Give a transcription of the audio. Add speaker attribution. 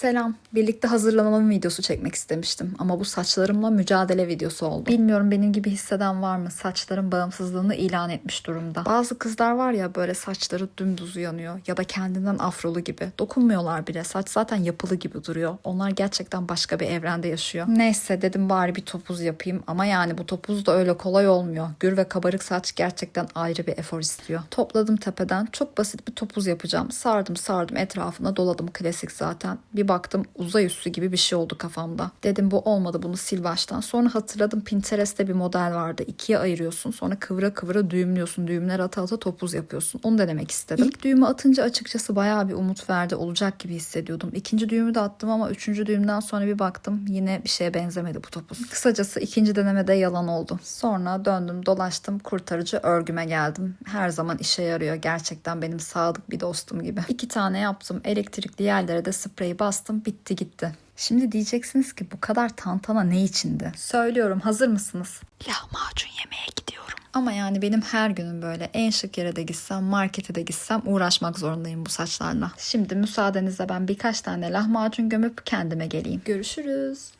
Speaker 1: Selam. Birlikte hazırlanalım videosu çekmek istemiştim ama bu saçlarımla mücadele videosu oldu. Bilmiyorum benim gibi hisseden var mı? Saçların bağımsızlığını ilan etmiş durumda. Bazı kızlar var ya böyle saçları dümdüz uyanıyor ya da kendinden afrolu gibi. Dokunmuyorlar bile. Saç zaten yapılı gibi duruyor. Onlar gerçekten başka bir evrende yaşıyor. Neyse dedim bari bir topuz yapayım ama yani bu topuz da öyle kolay olmuyor. Gür ve kabarık saç gerçekten ayrı bir efor istiyor. Topladım tepeden. Çok basit bir topuz yapacağım. Sardım sardım etrafına doladım klasik zaten. Bir baktım uzay üssü gibi bir şey oldu kafamda. Dedim bu olmadı bunu sil baştan. Sonra hatırladım Pinterest'te bir model vardı. İkiye ayırıyorsun sonra kıvıra kıvıra düğümlüyorsun. Düğümler ata ata topuz yapıyorsun. Onu denemek istedim. İlk düğümü atınca açıkçası bayağı bir umut verdi. Olacak gibi hissediyordum. İkinci düğümü de attım ama üçüncü düğümden sonra bir baktım yine bir şeye benzemedi bu topuz. Kısacası ikinci denemede yalan oldu. Sonra döndüm dolaştım kurtarıcı örgüme geldim. Her zaman işe yarıyor. Gerçekten benim sadık bir dostum gibi. İki tane yaptım. Elektrikli yerlere de spreyi bastım. Bitti gitti. Şimdi diyeceksiniz ki bu kadar tantana ne içindi? Söylüyorum hazır mısınız? Lahmacun yemeye gidiyorum. Ama yani benim her günüm böyle en şık yere de gitsem markete de gitsem uğraşmak zorundayım bu saçlarla. Şimdi müsaadenizle ben birkaç tane lahmacun gömüp kendime geleyim. Görüşürüz.